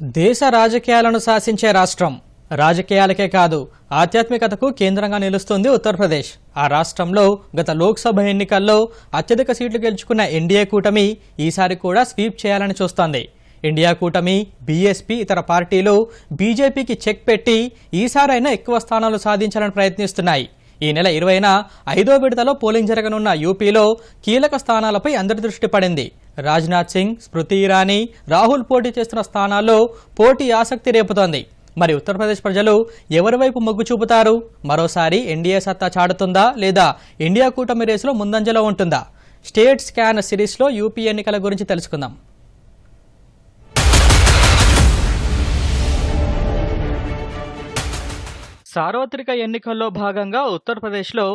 దేశ రాజకీయాలను శాసించే రాష్ట్రం. రాజకీయాలకే కాదు ఆధ్యాత్మికతకు కేంద్రంగా నిలుస్తుంది ఉత్తరప్రదేశ్. ఆ రాష్ట్రంలో గత లోక్సభ ఎన్నికల్లో అత్యధిక సీట్లు గెలుచుకున్న ఎన్డీఏ కూటమి ఈసారి కూడా స్వీప్ చేయాలని చూస్తోంది. ఇండియా కూటమి బీఎస్పీ ఇతర పార్టీలు బీజేపీకి చెక్ పెట్టి ఈసారైనా ఎక్కువ స్థానాలు సాధించాలని ప్రయత్నిస్తున్నాయి. ఈ నెల ఇరవైన ఐదో విడతలో పోలింగ్ జరగనున్న యూపీలో కీలక స్థానాలపై అందరి దృష్టి పడింది. రాజ్నాథ్ సింగ్ స్మృతి ఇరానీ రాహుల్ పోటీ చేస్తున్న స్థానాల్లో పోటీ ఆసక్తి రేపుతోంది. మరి ఉత్తరప్రదేశ్ ప్రజలు ఎవరి వైపు మొగ్గు చూపుతారు? మరోసారి ఎన్డీఏ సత్తా చాటుతుందా లేదా ఇండియా కూటమి రేసులో ముందంజలో ఉంటుందా? స్టేట్ స్కాన్ సిరీస్లో యూపీ ఎన్నికల గురించి తెలుసుకుందాం. సార్వత్రిక ఎన్నికల్లో భాగంగా ఉత్తరప్రదేశ్లో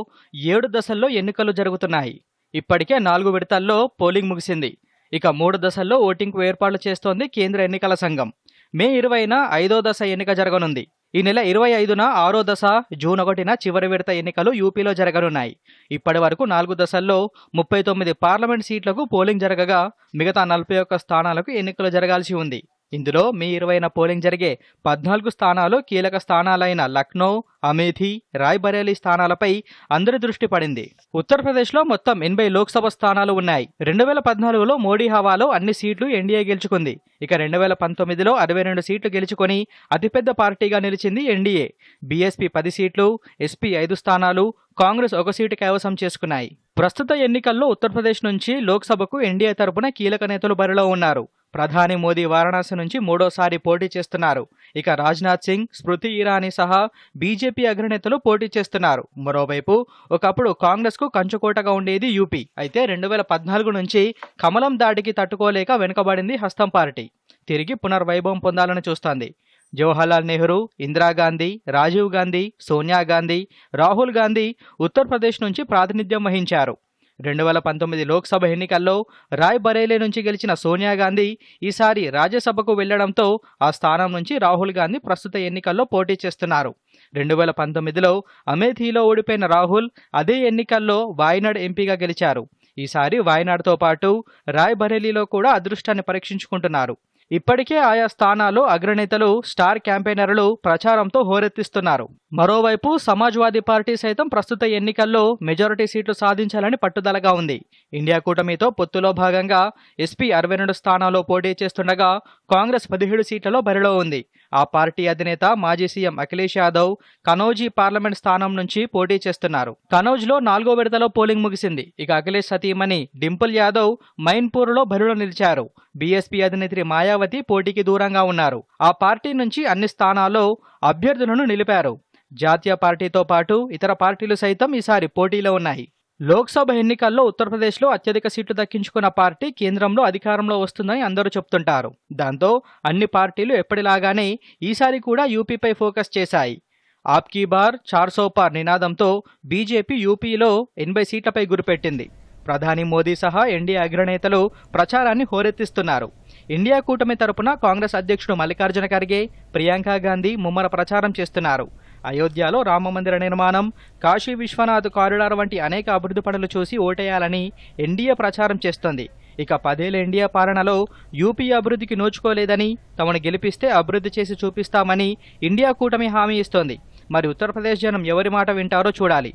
ఏడు దశల్లో ఎన్నికలు జరుగుతున్నాయి. ఇప్పటికే నాలుగు విడతల్లో పోలింగ్ ముగిసింది. ఇక మూడు దశల్లో ఓటింగ్కు ఏర్పాట్లు చేస్తోంది కేంద్ర ఎన్నికల సంఘం. మే ఇరవైన ఐదో దశ ఎన్నిక జరగనుంది. ఈ నెల ఇరవై ఐదున ఆరో దశ జూన్ ఒకటిన చివరి విడత ఎన్నికలు యూపీలో జరగనున్నాయి. ఇప్పటి వరకు నాలుగు దశల్లో ముప్పై తొమ్మిది పార్లమెంట్ సీట్లకు పోలింగ్ జరగగా మిగతా నలభై ఒక్క స్థానాలకు ఎన్నికలు జరగాల్సి ఉంది. ఇందులో మే ఇరవైన పోలింగ్ జరిగే పద్నాలుగు స్థానాలు కీలక స్థానాలైన లక్నో అమేథీ రాయ్బరేలీ స్థానాలపై అందరి దృష్టి పడింది. ఉత్తరప్రదేశ్లో మొత్తం ఎనభై లోక్సభ స్థానాలు ఉన్నాయి. రెండు వేల పద్నాలుగులో మోడీ హవాలో అన్ని సీట్లు ఎన్డీఏ గెలుచుకుంది. ఇక రెండు వేల పంతొమ్మిదిలో అరవై రెండు సీట్లు గెలుచుకొని అతిపెద్ద పార్టీగా నిలిచింది ఎన్డీఏ. బీఎస్పీ పది సీట్లు ఎస్పీ ఐదు స్థానాలు కాంగ్రెస్ ఒక సీటు కైవసం చేసుకున్నాయి. ప్రస్తుత ఎన్నికల్లో ఉత్తరప్రదేశ్ నుంచి లోక్సభకు ఎన్డీఏ తరపున కీలక నేతలు బరిలో ఉన్నారు. ప్రధాని మోదీ వారణాసి నుంచి మూడోసారి పోటీ చేస్తున్నారు. ఇక రాజ్నాథ్ సింగ్ స్మృతి ఇరానీ సహా బీజేపీ అగ్రనేతలు పోటీ చేస్తున్నారు. మరోవైపు ఒకప్పుడు కాంగ్రెస్కు కంచుకోటగా ఉండేది యూపీ. అయితే రెండు వేల పద్నాలుగు నుంచి కమలం దాడికి తట్టుకోలేక వెనుకబడింది హస్తం పార్టీ. తిరిగి పునర్వైభవం పొందాలని చూస్తోంది. జవహర్లాల్ నెహ్రూ ఇందిరాగాంధీ రాజీవ్ గాంధీ సోనియా గాంధీ రాహుల్ గాంధీ ఉత్తరప్రదేశ్ నుంచి ప్రాతినిధ్యం వహించారు. రెండు వేల పంతొమ్మిది లోక్సభ ఎన్నికల్లో రాయ్ బరేలీ నుంచి గెలిచిన సోనియా గాంధీ ఈసారి రాజ్యసభకు వెళ్ళడంతో ఆ స్థానం నుంచి రాహుల్ గాంధీ ప్రస్తుత ఎన్నికల్లో పోటీ చేస్తున్నారు. రెండు వేల పంతొమ్మిదిలో అమేథీలో ఓడిపోయిన రాహుల్ అదే ఎన్నికల్లో వాయనాడ్ ఎంపీగా గెలిచారు. ఈసారి వాయనాడ్తో పాటు రాయ్ బరేలీలో కూడా అదృష్టాన్ని పరీక్షించుకుంటున్నారు. ఇప్పటికే ఆయా స్థానాల్లో అగ్రనేతలు స్టార్ క్యాంపెయినర్లు ప్రచారంతో హోరెత్తిస్తున్నారు. మరోవైపు సమాజ్వాదీ పార్టీ సైతం ప్రస్తుత ఎన్నికల్లో మెజారిటీ సీట్లు సాధించాలని పట్టుదలగా ఉంది. ఇండియా కూటమితో పొత్తులో భాగంగా ఎస్పీ అరవై రెండు స్థానాల్లో పోటీ చేస్తుండగా కాంగ్రెస్ పదిహేడు సీట్లలో బరిలో ఉంది. ఆ పార్టీ అధినేత మాజీ సీఎం అఖిలేష్ యాదవ్ కనౌజీ పార్లమెంట్ స్థానం నుంచి పోటీ చేస్తున్నారు. కనౌజ్లో నాలుగో విడతలో పోలింగ్ ముగిసింది. ఇక అఖిలేష్ సతీమణి డింపుల్ యాదవ్ మైన్పూర్లో బరిలో నిలిచారు. బీఎస్పీ అధినేత్రి మాయావతి పోటీకి దూరంగా ఉన్నారు. ఆ పార్టీ నుంచి అన్ని స్థానాల్లో అభ్యర్థులను నిలిపారు. జాతీయ పార్టీతో పాటు ఇతర పార్టీలు సైతం ఈసారి పోటీలో ఉన్నాయి. లోక్సభ ఎన్నికల్లో ఉత్తరప్రదేశ్లో అత్యధిక సీట్లు దక్కించుకున్న పార్టీ కేంద్రంలో అధికారంలో వస్తుందని అందరూ చెప్తుంటారు. దాంతో అన్ని పార్టీలు ఎప్పటిలాగానే ఈసారి కూడా యూపీపై ఫోకస్ చేశాయి. ఆప్కీ బార్ చార్ సో పార్ నినాదంతో బీజేపీ యూపీలో ఎనభై సీట్లపై గురిపెట్టింది. ప్రధాని మోదీ సహా ఎన్డీఏ అగ్రనేతలు ప్రచారాన్ని హోరెత్తిస్తున్నారు. ఇండియా కూటమి తరపున కాంగ్రెస్ అధ్యక్షుడు మల్లికార్జున ఖర్గే ప్రియాంక గాంధీ ముమ్మర ప్రచారం చేస్తున్నారు. అయోధ్యలో రామమందిర నిర్మాణం కాశీ విశ్వనాథ్ కారిడార్ వంటి అనేక అభివృద్ధి పనులు చూసి ఓటేయాలని ఎన్డీఏ ప్రచారం చేస్తోంది. ఇక పదేళ్ళ ఎన్డీఏ పాలనలో యూపీ అభివృద్ధికి నోచుకోలేదని తమను గెలిపిస్తే అభివృద్ధి చేసి చూపిస్తామని ఇండియా కూటమి హామీ ఇస్తోంది. మరి ఉత్తరప్రదేశ్ జనం ఎవరి మాట వింటారో చూడాలి.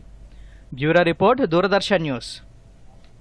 Bureau report Doordarshan news.